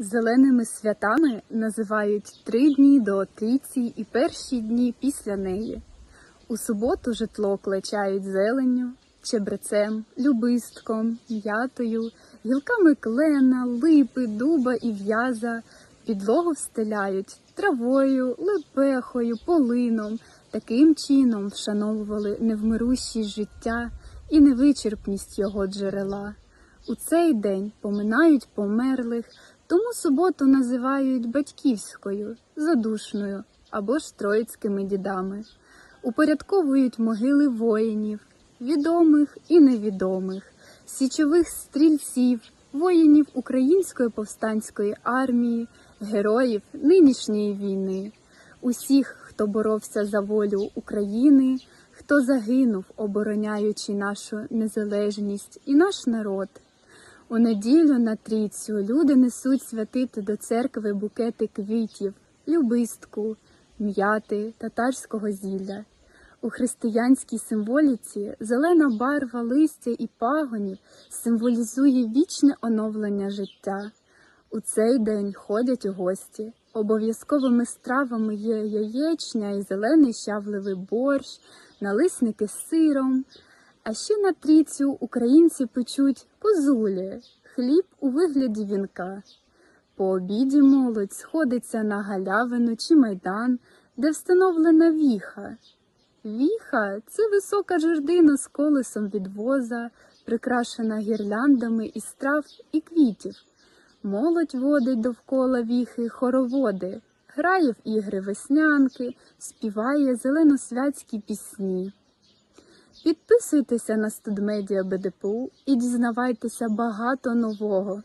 Зеленими святами називають три дні до Трійці і перші дні після неї. У суботу житло клечають зеленню, чебрецем, любистком, м'ятою, гілками клена, липи, дуба і в'яза, підлогу встеляють травою, лепехою, полином. Таким чином вшановували невмирущість життя і невичерпність його джерела. У цей день поминають померлих, тому суботу називають батьківською, задушною або ж троїцькими дідами. Упорядковують могили воїнів, відомих і невідомих, січових стрільців, воїнів Української повстанської армії, героїв нинішньої війни, усіх, хто боровся за волю України, хто загинув, обороняючи нашу незалежність і наш народ. У неділю на трійцю люди несуть святити до церкви букети квітів, любистку, м'яти, татарського зілля. У християнській символіці зелена барва листя і пагонів символізує вічне оновлення життя. У цей день ходять у гості. Обов'язковими стравами є яєчня і зелений щавливий борщ, налисники з сиром. А ще на трійцю українці печуть козулі, хліб у вигляді вінка. По обіді молодь сходиться на галявину чи майдан, де встановлена віха. Віха це висока жердина з колесом від воза, прикрашена гірляндами із трав і квітів. Молодь водить довкола віхи хороводи, грає в ігри веснянки, співає зеленосвятські пісні. Підписуйтеся на студмедіа БДПУ і дізнавайтеся багато нового.